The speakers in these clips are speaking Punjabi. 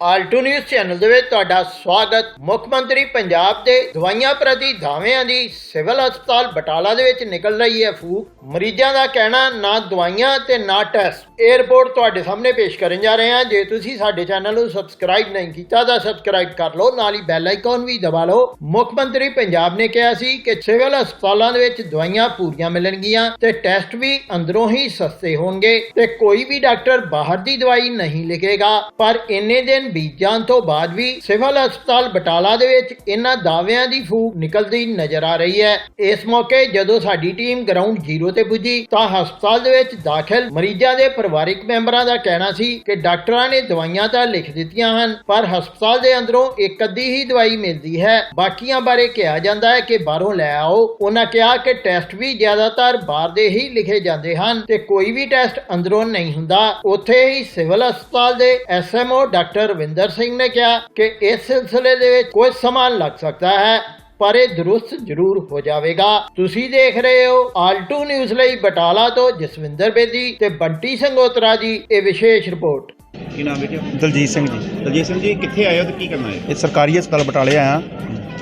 ਆਲਟੋ ਨਿਊਜ਼ ਚੈਨਲ ਦੇ ਵਿੱਚ ਤੁਹਾਡਾ ਸਵਾਗਤ। ਮੁੱਖ ਮੰਤਰੀ ਪੰਜਾਬ ਦੇ ਦਵਾਈਆਂ ਪ੍ਰਤੀ ਦਾਅਵਿਆਂ ਦੀ ਸਿਵਲ ਹਸਪਤਾਲ ਬਟਾਲਾ ਦੇ ਵਿੱਚ ਨਿਕਲ ਰਹੀ ਹੈ ਫੂਕ। ਮਰੀਜ਼ਾਂ ਦਾ ਕਹਿਣਾ, ਨਾ ਦਵਾਈਆਂ ਤੇ ਨਾ ਟੈਸਟ। ਇਹ ਤੁਹਾਡੇ ਸਾਹਮਣੇ ਪੇਸ਼ ਕਰਨ ਜਾ ਰਹੇ ਹਾਂ। ਜੇ ਤੁਸੀਂ ਸਾਡੇ ਚੈਨਲ ਨੂੰ ਸਬਸਕ੍ਰਾਈਬ ਨਹੀਂ ਕੀਤਾ ਤਾਂ ਸਬਸਕ੍ਰਾਈਬ ਕਰ ਲਓ, ਨਾਲ ਹੀ ਬੈਲ ਆਈਕਨ ਵੀ ਦਬਾ ਲਓ। ਮੁੱਖ ਮੰਤਰੀ ਪੰਜਾਬ ਨੇ ਕਿਹਾ ਸੀ ਕਿ ਸਿਵਲ ਹਸਪਤਾਲਾਂ ਦੇ ਵਿੱਚ ਦਵਾਈਆਂ ਪੂਰੀਆਂ ਮਿਲਣਗੀਆਂ ਤੇ ਟੈਸਟ ਵੀ ਅੰਦਰੋਂ ਹੀ ਸਸਤੇ ਹੋਣਗੇ ਤੇ ਕੋਈ ਵੀ ਡਾਕਟਰ ਬਾਹਰ ਦੀ ਦਵਾਈ ਨਹੀਂ ਲਿਖੇਗਾ। ਪਰ ਇੰਨੇ ਦਿਨ ਬੀਤ ਜਾਣ ਤੋਂ ਬਾਅਦ ਵੀ ਸਿਵਲ ਹਸਪਤਾਲ ਬਟਾਲਾ ਦੇ ਵਿੱਚ ਇਹਨਾਂ ਦਾਅਵਿਆਂ ਦੀ ਫੂਕ ਨਿਕਲਦੀ ਨਜ਼ਰ ਆ ਰਹੀ ਹੈ। ਇਸ ਮੌਕੇ ਜਦੋਂ ਸਾਡੀ ਟੀਮ ਗਰਾਊਂਡ ਜ਼ੀਰੋ ਤੇ ਪੁੱਜੀ ਤਾਂ ਹਸਪਤਾਲ ਦੇ ਵਿੱਚ ਦਾਖਲ ਮਰੀਜ਼ਾਂ ਦੇ ਪਰਿਵਾਰਕ ਮੈਂਬਰਾਂ ਦਾ ਕਹਿਣਾ ਸੀ ਕਿ ਡਾਕਟਰਾਂ ਨੇ ਦਵਾਈਆਂ ਤਾਂ ਲਿਖ ਦਿੱਤੀਆਂ ਹਨ, ਪਰ ਹਸਪਤਾਲ ਦੇ ਅੰਦਰੋਂ ਇੱਕ ਅੱਧੀ ਹੀ ਦਵਾਈ ਮਿਲਦੀ ਹੈ। ਬਾਕੀਆਂ ਬਾਰੇ ਕਿਹਾ ਜਾਂਦਾ ਹੈ ਕਿ ਬਾਹਰੋਂ ਲੈ ਆਓ। ਉਹਨਾਂ ਕਿਹਾ ਕਿ ਟੈਸਟ ਵੀ ਜ਼ਿਆਦਾਤਰ ਬਾਹਰ ਦੇ ਹੀ ਲਿਖੇ ਜਾਂਦੇ ਹਨ ਤੇ ਕੋਈ ਵੀ ਟੈਸਟ ਅੰਦਰੋਂ ਨਹੀਂ ਹੁੰਦਾ। ਉੱਥੇ ਹੀ ਸਿਵਲ ਹਸਪਤਾਲ ਦੇ ਐਸਐਮਓ ਡਾਕਟਰ ਰਵਿੰਦਰ ਸਿੰਘ ਨੇ ਕਿਹਾ ਕਿ ਇਸ ਸਿਲਸਿਲੇ ਦੇ ਵਿੱਚ ਕੁਝ ਸਮਾਂ ਲੱਗ ਸਕਦਾ ਹੈ ਪਰ ਇਹ ਦਰੁਸਤ ਜ਼ਰੂਰ ਹੋ ਜਾਵੇਗਾ। ਤੁਸੀਂ ਦੇਖ ਰਹੇ ਹੋ ਆਲਟੂ ਨਿਊਜ਼ ਲਈ ਬਟਾਲਾ ਤੋਂ ਜਸਵਿੰਦਰ ਬੇਦੀ ਤੇ ਬੰਟੀ ਸੰਗੋਤਰਾ ਜੀ ਇਹ ਵਿਸ਼ੇਸ਼ ਰਿਪੋਰਟ। ਕੀ ਨਾਮ ਹੈ ਦਲਜੀਤ ਸਿੰਘ ਜੀ। ਦਲਜੀਤ ਸਿੰਘ ਜੀ ਕਿੱਥੇ ਆਏ ਹੋ ਤੇ ਕੀ ਕਰਨਾ ਹੈ? ਇਹ ਸਰਕਾਰੀ ਹਸਪਤਾਲ ਬਟਾਲੇ ਆਇਆ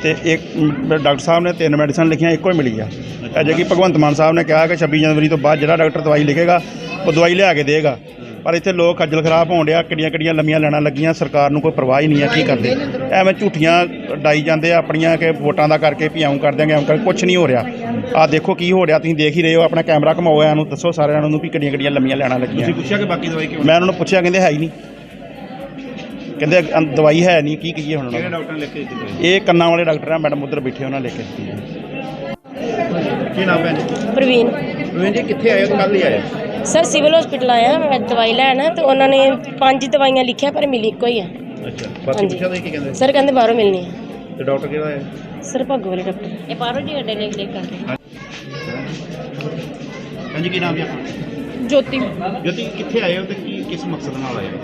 ਤੇ ਇੱਕ ਡਾਕਟਰ ਸਾਹਿਬ ਨੇ ਤਿੰਨ ਮੈਡੀਸਨ ਲਿਖੀਆਂ ਇੱਕੋ ਹੀ ਮਿਲੀ ਆ। ਅਜੇ ਕਿ ਭਗਵੰਤ ਮਾਨ ਸਾਹਿਬ ਨੇ ਕਿਹਾ ਕਿ 26 ਜਨਵਰੀ ਤੋਂ ਬਾਅਦ ਜਿਹੜਾ ਡਾਕਟਰ ਦਵਾਈ ਲਿਖੇਗਾ ਉਹ ਦਵਾਈ ਲਿਆ ਕੇ ਦੇਗਾ। ਪਰ ਇੱਥੇ ਲੋਕ ਖੱਜਲ ਖਰਾਬ ਹੋਣ ਡਿਆ ਕਿੱਡੀਆਂ ਕਿੱਡੀਆਂ ਲੰਮੀਆਂ ਲੈਣਾ ਲੱਗੀਆਂ ਸਰਕਾਰ ਨੂੰ ਕੋਈ ਪਰਵਾਹ ਹੀ ਨਹੀਂ ਆ ਕੀ ਕਰਦੇ? ਐਵੇਂ ਝੂਠੀਆਂ ਡਾਈ ਜਾਂਦੇ ਆ ਆਪਣੀਆਂ ਕਿ ਵੋਟਾਂ ਦਾ ਕਰਕੇ ਵੀ ਐਂ ਕਰ ਦਿਆਂਗੇ ਐਂ ਕਰ ਕੁਝ ਨਹੀਂ ਹੋ ਰਿਹਾ। ਆ ਦੇਖੋ ਕੀ ਹੋ ਰਿਹਾ ਤੁਸੀਂ ਦੇਖ ਹੀ ਰਹੇ ਹੋ ਆਪਣਾ ਕੈਮਰਾ ਘਮਾਓ ਇਹਨੂੰ ਦੱਸੋ ਸਾਰਿਆਂ ਨੂੰ ਵੀ ਕਿੱਡੀਆਂ ਕਿੱਡੀਆਂ ਲੰਮੀਆਂ ਲੈਣਾ ਲੱਗੀਆਂ। ਤੁਸੀਂ ਪੁੱਛਿਆ ਕਿ ਬਾਕੀ ਦਵਾਈ ਕਿਉਂ ਮੈਂ ਉਹਨਾਂ ਨੂੰ ਪੁੱਛਿਆ ਕਹਿੰਦੇ ਹੈ ਹੀ ਨਹੀਂ। ਕਹਿੰਦੇ ਅੰ- ਦਵਾਈ ਹੈ ਨਹੀਂ ਕੀ ਕਹੀਏ ਹੁਣ ਉਹਨਾਂ ਕਿਹੜੇ ਨੂੰ? ਡਾਕਟਰ ਨੇ ਲਿਖ ਕੇ ਦਿੱਤੀ ਦਵਾਈ? ਇਹ ਕੰਨਾਂ ਵਾਲੇ ਡਾਕਟਰ ਆ ਮੈਡਮ ਉੱਧਰ ਬੈਠੇ ਉਹਨਾਂ ਲੈ ਕੇ ਦਿੱਤੀ। ਹੈ ਕੀ ਨਾਮ ਹੈ ਪ੍ਰਵੀਨ। ਰਵਿੰਦਰ ਜੀ ਕਿੱਥੇ ਆਏ ਹੋ ਕੱਲ ਹੀ ਆਏ ਹੋ? ਸਰ ਸਿਵਲ ਹਸਪੀਟਲ ਆਇਆ ਮੈਂ ਦਵਾਈ ਲੈਣ ਤੇ ਉਹਨਾਂ ਨੇ ਪੰਜ ਦਵਾਈਆਂ ਲਿਖਿਆ ਪਰ ਮਿਲੀ ਇੱਕੋ ਹੀ ਆ। ਅੱਛਾ ਬਾਕੀ ਹਾਂਜੀ। ਪੁੱਛਿਆ ਤੁਸੀਂ ਕੀ ਕਹਿੰਦੇ? ਸਰ ਕਹਿੰਦੇ ਬਾਹਰੋਂ ਮਿਲਣੀ ਹੈ ਤੇ ਡਾਕਟਰ ਕਿਹੜਾ ਹੈ? ਸਰ ਭੱਗੋ ਵਾਲੇ ਡਾਕਟਰ ਇਹ ਬਾਹਰੋਂ ਜੀ ਅੱਡੇ ਲਿਖ ਲਿਖ ਕਰਕੇ। ਹਾਂਜੀ ਕੀ ਨਾਮ ਹੈ ਆਪਣਾ? ਜੋਤੀ। ਜੋਤੀ ਕਿੱਥੇ ਆਏ ਹੋ ਤੇ ਕੀ ਕਿਸ ਮਕਸਦ ਨਾਲ ਆਏ ਹੋ?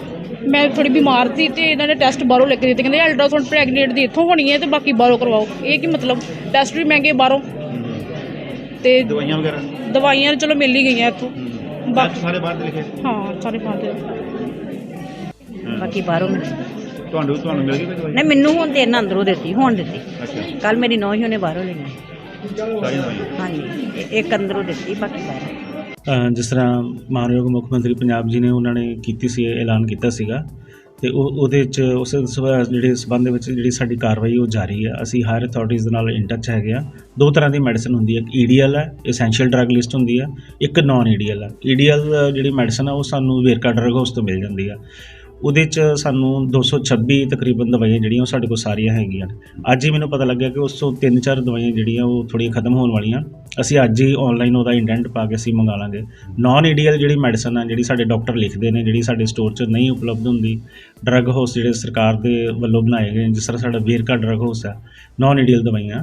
ਮੈਂ ਥੋੜੀ ਬਿਮਾਰ ਸੀ ਤੇ ਇਹਨਾਂ ਨੇ ਟੈਸਟ ਬਾਹਰੋਂ ਲਿਖ ਕੇ ਦਿੱਤੇ। ਕਹਿੰਦੇ ਅਲਟਰਾਸਾਊਂਡ ਪ੍ਰੈਗਨੈਂਟ ਦੀ ਇੱਥੋਂ ਹੋਣੀ ਹੈ ਤੇ ਬਾਕੀ ਬਾਹਰੋਂ ਕਰਵਾਓ। ਇਹ ਕੀ ਮਤਲਬ? ਟੈਸਟ ਵੀ ਮਹਿੰਗੇ ਬਾਹਰੋਂ। ਤੇ ਦਵਾਈਆਂ ਵਗੈਰਾ? ਦਵਾਈਆਂ ਚਲੋ ਮਿਲ ਹੀ ਗਈਆਂ ਇੱਥੋਂ। ਟੈਸਟ ਸਾਰੇ ਬਾਹਰ ਦੇ ਲਿਖੇ ਹਾਂ ਸਾਰੇ ਪਾਉਂਦੇ ਬਾਕੀ ਬਾਹਰੋਂ ਮਿਲ। ਤੁਹਾਨੂੰ ਤੁਹਾਨੂੰ ਮਿਲ ਗਈ ਕੋਈ ਦਵਾਈ? ਨਹੀਂ ਮੈਨੂੰ ਹੁਣ ਤੇ ਇਹਨਾਂ ਅੰਦਰੋਂ ਦਿੱਤੀ ਹੁਣ ਦਿੱਤੀ। ਅੱਛਾ। ਕੱਲ ਮੇਰੀ ਨੌਂ ਹੀ ਉਹਨੇ ਬਾਹਰੋਂ ਲਈ। ਸਾਰੀ ਦਵਾਈ ਹਾਂਜੀ ਇਹ- ਇੱਕ ਅੰਦਰੋਂ ਦਿੱਤੀ ਬਾਕੀ ਬਾਹਰੋਂ। ਅ, ਜਿਸ ਤਰ੍ਹਾਂ ਮਾਨਯੋਗ ਮੁੱਖ ਮੰਤਰੀ ਪੰਜਾਬ ਜੀ ਨੇ ਉਹਨਾਂ ਨੇ ਕੀਤੀ ਸੀ ਐਲਾਨ ਕੀਤਾ ਸੀਗਾ। ਤੇ ਉਹ, ਉਹਦੇ ਵਿੱਚ ਉਸ ਸਬੰ- ਜਿਹੜੇ ਸਬੰਧ ਵਿੱਚ ਜਿਹੜੀ ਸਾਡੀ ਕਾਰਵਾਈ ਉਹ ਜਾਰੀ ਹੈ। ਅਸੀਂ ਹਾਇਰ ਅਥਾਰਟੀਜ਼ ਦੇ ਨਾਲ ਇਨ ਟੱਚ ਹੈਗੇ ਆ ਦੋ ਤਰ੍ਹਾਂ ਦੀ ਮੈਡੀਸਨ ਹੁੰਦੀ ਹੈ। ਇੱਕ ਈਡੀਐਲ ਹੈ ਐਸੈਂਸ਼ੀਅਲ ਡਰੱਗ ਲਿਸਟ ਹੁੰਦੀ ਹੈ। ਇੱਕ ਨਾਨ ਈਡੀਐਲ ਹੈ। ਈਡੀਐਲ ਜਿਹੜੀ ਮੈਡੀਸਨ ਆ ਉਹ ਸਾਨੂੰ ਵੇਰਕਾ ਡਰੱਗ ਹਾਊਸ ਤੋਂ ਮਿਲ ਜਾਂਦੀ ਹੈ। ਉਹਦੇ ਚ ਸਾਨੂੰ 226 ਤਕਰੀਬਨ ਦਵਾਈਆਂ ਜਿਹੜੀਆਂ ਉਹ ਸਾਡੇ ਕੋਲ ਸਾਰੀਆਂ ਹੈਗੀਆਂ ਨੇ। ਅੱਜ ਹੀ ਮੈਨੂੰ ਪਤਾ ਲੱਗਿਆ ਕਿ ਉਸ ਤੋਂ ਤਿੰਨ ਚਾਰ ਦਵਾਈਆਂ ਜਿਹੜੀਆਂ ਉਹ ਥੋੜ੍ਹੀਆਂ ਖਤਮ ਹੋਣ ਵਾਲੀਆਂ। ਅਸੀਂ ਅੱਜ ਹੀ ਆਨਲਾਈਨ ਉਹਦਾ ਇੰਡੈਂਟ ਪਾ ਕੇ ਅਸੀਂ ਮੰਗਾ ਲਾਂਗੇ। ਨਾਨ ਈਡੀਅਲ ਜਿਹੜੀ ਮੈਡੀਸਨ ਆ, ਜਿਹੜੀ ਸਾਡੇ ਡਾਕਟਰ ਲਿਖਦੇ ਨੇ, ਜਿਹੜੀ ਸਾਡੇ ਸਟੋਰ 'ਚ ਨਹੀਂ ਉਪਲਬਧ ਹੁੰਦੀ ਡਰੱਗ ਹਾਊਸ ਜਿਹੜੇ ਸਰਕਾਰ ਦੇ ਵੱਲੋਂ ਬਣਾਏ ਗਏ ਜਿਸ ਤਰ੍ਹਾਂ ਸਾਡਾ ਵੇਰਕਾ ਡਰੱਗ ਹਾਊਸ ਆ ਨਾਨ ਈਡੀਅਲ ਦਵਾਈਆਂ।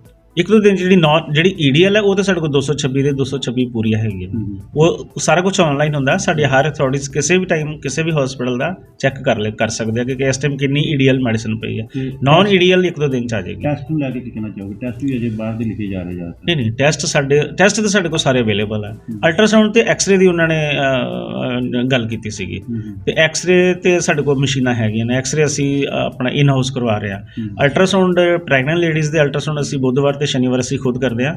ਇੱਕ ਦੋ ਦਿਨ ਜਿਹੜੀ ਨਾਨ ਜਿਹੜੀ ਈਡੀਅਲ ਹੈ ਉਹ ਤਾਂ ਸਾਡੇ ਕੋਲ 226 ਦੇ 226 ਪੂਰੀਆਂ ਹੈਗੀਆਂ ਉਹ ਸਾਰਾ ਕੁਝ ਆਨਲਾਈਨ ਹੁੰਦਾ ਸਾਡੇ ਹਰ ਅਥਾਰਟੀਜ਼ ਕਿਸੇ ਵੀ ਟਾਈਮ ਕਿਸੇ ਵੀ ਹਸਪੀਟਲ ਦਾ ਚੈੱਕ ਕਰ ਲੈ ਕਰ ਸਕਦੇ ਆ ਕਿ ਇਸ ਟਾਈਮ ਕਿੰਨੀ ਈਡੀਅਲ ਮੈਡੀਸਨ ਪਈ ਹੈ। ਨਾਨ ਈਡੀਅਲ ਇੱਕ ਦੋ ਦਿਨ 'ਚ ਆ ਜਾਏਗੀ। ਟੈਸਟ ਨੂੰ ਲੈ ਕੇ ਕੀ ਕਹਿਣਾ ਚਾਹੋਗੇ? ਟੈਸਟ ਵੀ ਅਜੇ ਬਾਹਰ ਦੇ ਲਿਖੇ ਜਾ ਰਹੇ ਜ਼ਿਆਦਾਤਰ ਨਹੀਂ ਨਹੀਂ ਟੈਸਟ ਸਾਡੇ ਟੈਸਟ ਤਾਂ ਸਾਡੇ ਕੋਲ ਸਾਰੇ ਅਵੇਲੇਬਲ ਹੈ। ਅਲਟਰਾਸਾਊਂਡ ਤੇ ਐਕਸ-ਰੇ ਦੀ ਉਹਨਾਂ ਨੇ ਅਹ, ਅਹ, ਗੱਲ ਕੀਤੀ ਸੀਗੀ। ਹੂੰ, ਹੂੰ, ਤੇ ਐਕਸ-ਰੇ ਤੇ ਸਾਡੇ ਕੋਲ ਮਸ਼ੀਨਾਂ ਹੈਗੀਆਂ ਨੇ। ਐਕਸ-ਰੇ ਅਸੀਂ ਅਹ, ਆਪਣਾ ਇਨ ਹਾਊਸ ਕਰਵਾ ਰਹੇ ਹਾਂ ਹੂੰ। ਅਲਟਰਾਸਾਊਂਡ ਪ੍ਰੈਗਨੈਂਟ ਲੇਡੀਜ਼ ਦੇ ਅਲਟਰਾਸਾਊਂਡ ਅਸੀਂ ਬੁੱਧਵਾਰ ਤੇ ਸ਼ਨੀਵਾਰ ਅਸੀਂ ਖੁਦ ਕਰਦੇ ਹਾਂ।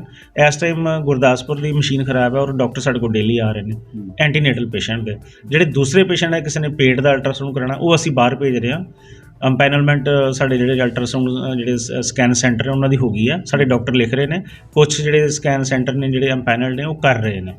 ਇਸ ਟਾਈਮ ਗੁਰਦਾਸਪੁਰ ਦੀ ਮਸ਼ੀਨ ਖਰਾਬ ਹੈ ਔਰ ਡਾਕਟਰ ਸਾਡੇ ਕੋਲ ਡੇਲੀ ਆ ਰਹੇ ਨੇ। ਐਂਟੀਨੇਟਲ ਪੇਸ਼ੈਂਟ ਦੇ। ਜਿਹੜੇ ਦੂਸਰੇ ਪੇਸ਼ੈਂਟ ਹੈ ਕਿਸੇ ਨੇ ਪੇਟ ਦਾ ਅਲਟਰਾਸਾਊਂਡ ਕਰਾਉਣਾ ਉਹ ਅਸੀਂ ਬਾਹਰ ਭੇਜ ਰਹੇ ਹਾਂ। ਅੰਪੈਨਲਮੈਂਟ ਸਾਡੇ ਜਿਹੜੇ ਅਲਟਰਾਸਾਊਂਡ ਜਿਹੜੇ ਸਕੈਨ ਸੈਂਟਰ ਹੈ ਉਹਨਾਂ ਦੀ ਹੋ ਗਈ ਆ ਸਾਡੇ ਡਾਕਟਰ ਲਿਖ ਰਹੇ ਨੇ। ਕੁਝ ਜਿਹੜੇ ਸਕੈਨ ਸੈਂਟਰ ਨੇ ਜਿਹੜੇ ਅੰਪੈਨਲ ਨੇ ਉਹ ਕਰ ਰਹੇ ਨੇ।